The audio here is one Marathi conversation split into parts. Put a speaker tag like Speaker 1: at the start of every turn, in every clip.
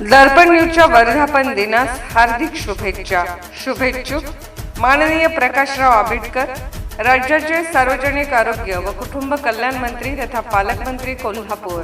Speaker 1: दर्पण न्यूजच्या वर्धापन दिनास हार्दिक शुभेच्छा. शुभेच्छुक माननीय प्रकाशराव आंबेडकर राज्याचे सार्वजनिक आरोग्य व कुटुंब कल्याण मंत्री तथा पालकमंत्री कोल्हापूर.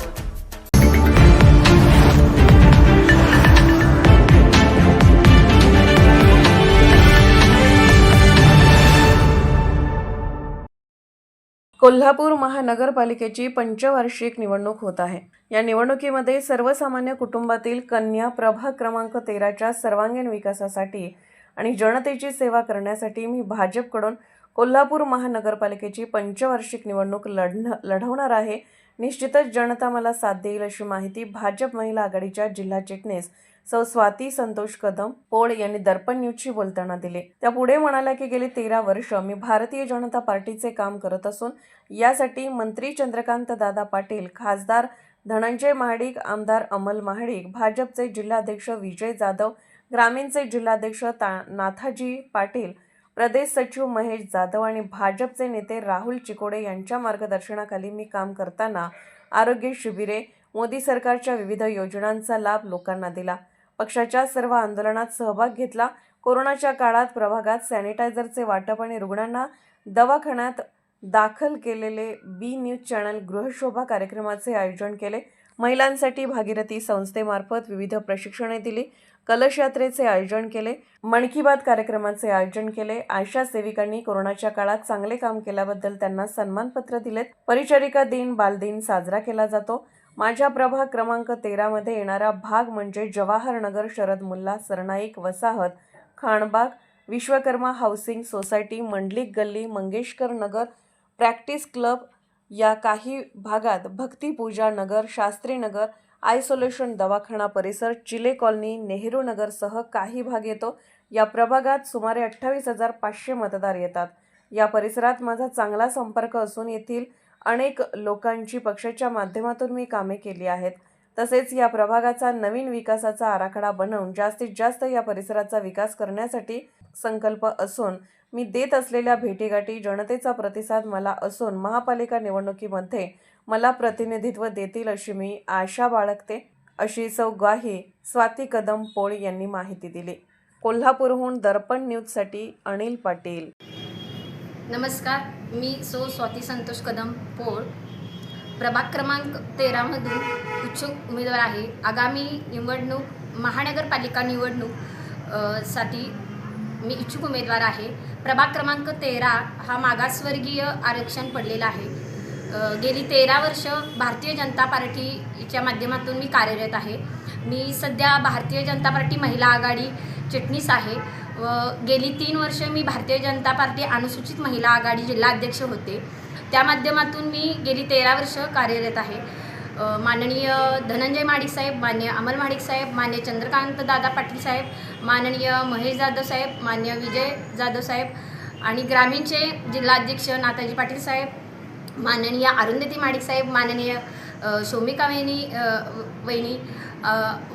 Speaker 1: कोल्हापूर महानगरपालिकेची पंचवार्षिक निवडणूक होत आहे. या निवडणुकीमध्ये सर्वसामान्य कुटुंबातील कन्या प्रभाग क्रमांक तेराच्या सर्वांगीण विकासासाठी आणि जनतेची सेवा करण्यासाठी मी भाजपकडून कोल्हापूर महानगरपालिकेची पंचवार्षिक निवडणूक लढण लढवणार आहे. निश्चितच जनता मला साथ देईल अशी माहिती भाजप महिला आघाडीच्या जिल्हा चिटणीस सौ स्वाती संतोष कदम पोळ यांनी दर्पण न्यूजशी बोलताना दिले. त्या पुढे म्हणाल्या की गेली तेरा वर्ष मी भारतीय जनता पार्टीचे काम करत असून यासाठी मंत्री चंद्रकांत दादा पाटील खासदार धनंजय महाडिक आमदार अमल महाडिक भाजपचे जिल्हाध्यक्ष विजय जाधव ग्रामीणचे जिल्हाध्यक्ष ता नाथाजी पाटील प्रदेश सचिव महेश जाधव आणि भाजपचे नेते राहुल चिकोडे यांच्या मार्गदर्शनाखाली मी काम करताना आरोग्य शिबिरे मोदी सरकारच्या विविध योजनांचा लाभ लोकांना दिला. पक्षाच्या सर्व आंदोलनात सहभाग घेतला. कोरोनाच्या काळात प्रभागात सॅनिटायझरचे वाटप आणि रुग्णांना दवाखान्यात दाखल केलेले बी न्यूज चॅनल गृहशोभा कार्यक्रमाचे आयोजन केले. महिलांसाठी भागीरथी संस्थेमार्फत विविध प्रशिक्षणे दिली. कलश यात्रेचे आयोजन केले. मन की बात कार्यक्रमाचे आयोजन केले. आशा सेविकांनी कोरोनाच्या काळात चांगले काम केल्याबद्दल त्यांना सन्मानपत्र दिलेत. परिचारिका दिन बालदिन साजरा केला जातो. माझ्या प्रभाग क्रमांक तेरामध्ये येणारा भाग म्हणजे जवाहरनगर शरद मुल्ला सरनाईक वसाहत खाणबाग विश्वकर्मा हाऊसिंग सोसायटी मंडलिक गल्ली मंगेशकर नगर प्रॅक्टिस क्लब या काही भागात भक्तिपूजा नगर शास्त्री नगर आयसोलेशन दवाखाना परिसर चिले कॉलनी नेहरू नगरसह काही भाग येतो. या प्रभागात सुमारे अठ्ठावीस हजार पाचशे मतदार येतात. या परिसरात माझा चांगला संपर्क असून येथील अनेक लोकांची पक्षाच्या माध्यमातून मी कामे केली आहेत. तसेच या प्रभागाचा नवीन विकासाचा आराखडा बनवून जास्तीत जास्त या परिसराचा विकास करण्यासाठी संकल्प असून मी देत असलेल्या भेटीगाठी जनतेचा प्रतिसाद मला असून महापालिका निवडणुकीमध्ये मला प्रतिनिधित्व देतील अशी मी आशा बाळगते अशी सौ ग्वाही स्वाती कदम पोळ यांनी माहिती दिली. कोल्हापूरहून दर्पण न्यूजसाठी अनिल पाटील.
Speaker 2: नमस्कार मी सो स्वाती संतोष कदम पोळ. प्रभाग क्रमांक तेरामधून इच्छुक उमेदवार आहे. आगामी निवडणूक महानगरपालिका निवडणूकसाठी मी इच्छुक उमेदवार आहे. प्रभाग क्रमांक तेरा हा मागासवर्गीय आरक्षण पडलेला आहे. गेली तेरा वर्ष भारतीय जनता पार्टीच्या माध्यमातून मी कार्यरत आहे. मी सध्या भारतीय जनता पार्टी महिला आघाडी चिटणीस आहे. व गेली तीन वर्ष मी भारतीय जनता पार्टी अनुसूचित महिला आघाडी जिल्हा अध्यक्ष होते. त्या माध्यमातून मी गेली तेरा वर्ष कार्यरत आहे. माननीय धनंजय माडिक साहेब मान्य अमल माडिक साहेब मान्य चंद्रकांत दादा पाटील साहेब माननीय महेश जाधव साहेब मान्य विजय जाधव साहेब आणि ग्रामीणचे जिल्हाध्यक्ष नाताजी पाटील साहेब माननीय अरुंधती माडिक साहेब माननीय सोमिका शोमिका वहिनी वहिनी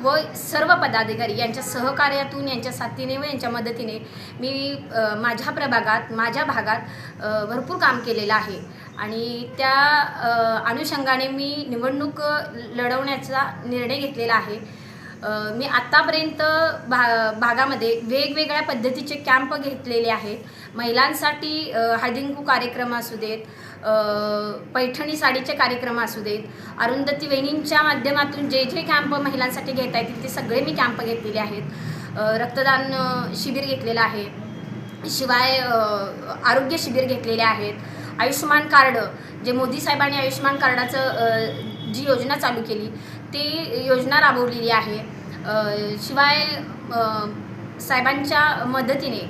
Speaker 2: व सर्व पदाधिकारी यांच्या सहकार्यातून यांच्या साथीने व यांच्या मदतीने मी माझ्या प्रभागात माझ्या भागात भरपूर काम केलेलं आहे. आणि त्या अनुषंगाने मी निवडणूक लढवण्याचा निर्णय घेतलेला आहे. मी आत्तापर्यंत भा भागामध्ये वेगवेगळ्या पद्धतीचे कॅम्प घेतलेले आहेत. महिलांसाठी अ, कार्यक्रम असू देत पैठणी साडीचे कार्यक्रम असू देत अरुंधती वेणींच्या माध्यमातून जे जे कॅम्प महिलांसाठी घेता येतील ते सगळे मी कॅम्प घेतलेले आहेत. रक्तदान शिबिर घेतलेलं आहे. शिवाय आरोग्य शिबिर घेतलेले आहेत. आयुष्यमान कार्ड जे मोदी साहेबांनी आयुष्यमान कार्डाचं जी योजना चालू केली ती योजना राबवलेली आहे. शिवाय साहेबांच्या मदतीने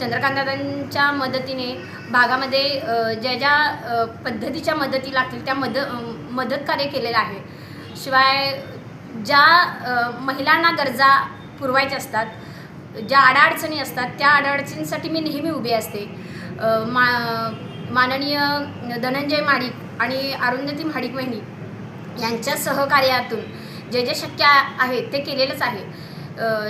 Speaker 2: चंद्रकांतदादांच्या मदतीने भागामध्ये ज्या ज्या पद्धतीच्या मदती लागतील त्या मद मदत कार्य केलेलं आहे. शिवाय ज्या महिलांना गरजा पुरवायच्या असतात ज्या अडाअडचणी असतात त्या अडाअडचणींसाठी मी नेहमी उभी असते. मा माननीय धनंजय माडिक आणि अरुंधती माडिक वहिनी यांच्या सहकार्यातून जे जे शक्य आहे ते केलेलंच आहे.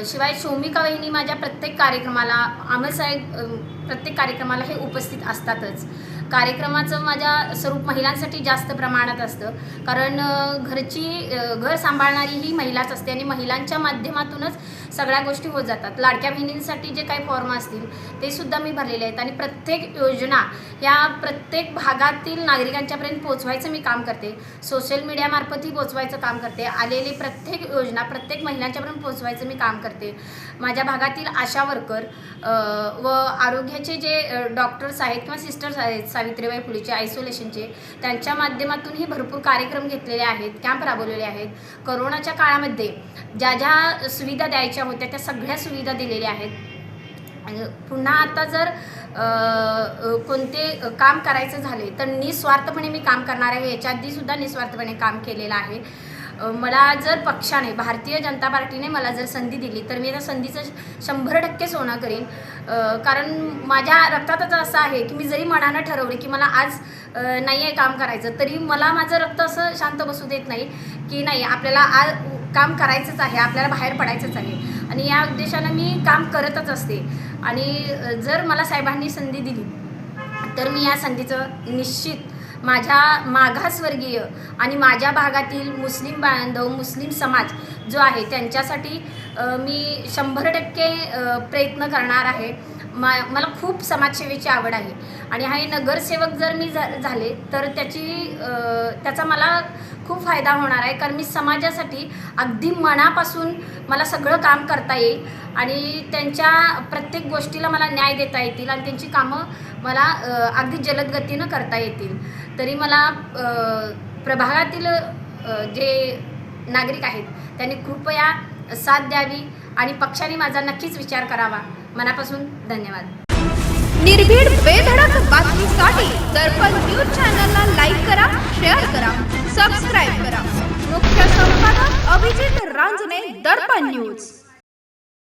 Speaker 2: शिवाय शोमिका वहिनी माझ्या प्रत्येक कार्यक्रमाला आमसाहेब साहेब प्रत्येक कार्यक्रमाला हे उपस्थित असतातच. कार्यक्रमाचं माझ्या स्वरूप महिलांसाठी जास्त प्रमाणात असतं. कारण घरची घर सांभाळणारी ही महिलाच असते आणि महिलांच्या माध्यमातूनच सगळ्या गोष्टी होत जातात. लाडक्या बहिणींसाठी जे काही फॉर्म असतील ते सुद्धा मी भरलेले आहेत आणि प्रत्येक योजना या प्रत्येक भागातील नागरिकांच्यापर्यंत पोचवायचं मी काम करते. सोशल मीडियामार्फतही पोचवायचं काम करते. आलेली प्रत्येक योजना प्रत्येक महिलांच्यापर्यंत पोचवायचं मी काम करते. माझ्या भागातील आशा वर्कर व आरोग्य आरोग्याचे जे डॉक्टर्स आहेत किंवा सिस्टर्स आहेत सावित्रीबाई फुलेचे आयसोलेशनचे त्यांच्या माध्यमातूनही भरपूर कार्यक्रम घेतलेले आहेत कॅम्प राबवलेले आहेत. करोनाच्या काळामध्ये ज्या ज्या सुविधा द्यायच्या होत्या त्या सगळ्या सुविधा दिलेल्या आहेत. आणि पुन्हा आता जर कोणते काम करायचं झाले तर निस्वार्थपणे मी काम करणार आहे. याच्या आधीसुद्धा निस्वार्थपणे काम केलेलं आहे. मला जर पक्षाने भारतीय जनता पार्टीने मला जर संधी दिली तर मी त्या संधीचं शंभर टक्के सोनं करीन. कारण माझ्या रक्तातच असं आहे की मी जरी मनानं ठरवले की मला आज नाही आहे काम करायचं तरी मला माझं रक्त असं शांत बसू देत नाही की नाही आपल्याला आज काम करायचंच आहे आपल्याला बाहेर पडायचंच आहे. आणि या उद्देशानं मी काम करतच असते. आणि जर मला साहेबांनी संधी दिली तर मी या संधीचं निश्चित माझ्या मागासवर्गीय आणि माझ्या भागातील मुस्लिम बांधव मुस्लिम समाज जो आहे त्यांच्यासाठी मी शंभर टक्के प्रयत्न करणार आहे. मा मला खूप समाजसेवेची आवड आहे. आणि हा नगरसेवक जर मी झा झाले तर त्याची त्याचा मला खूप फायदा होणार आहे. कारण मी समाजासाठी अगदी मनापासून मला सगळं काम करता येईल आणि त्यांच्या प्रत्येक गोष्टीला मला न्याय देता येतील आणि त्यांची कामं मला अगदी जलद गतीनं करता येतील. तरी मला प्रभागातील जे नागरिक आहेत त्यांनी कृपया साथ द्यावी आणि पक्षाने माझा नक्कीच विचार करावा. मनापासून धन्यवाद.
Speaker 3: निर्भीड बेधडक बातमीसाठी दर्पण न्यूज चॅनलला लाईक करा शेअर करा सबस्क्राईब करा. मुख्य संपादक अभिजित रांजणे दर्पण न्यूज.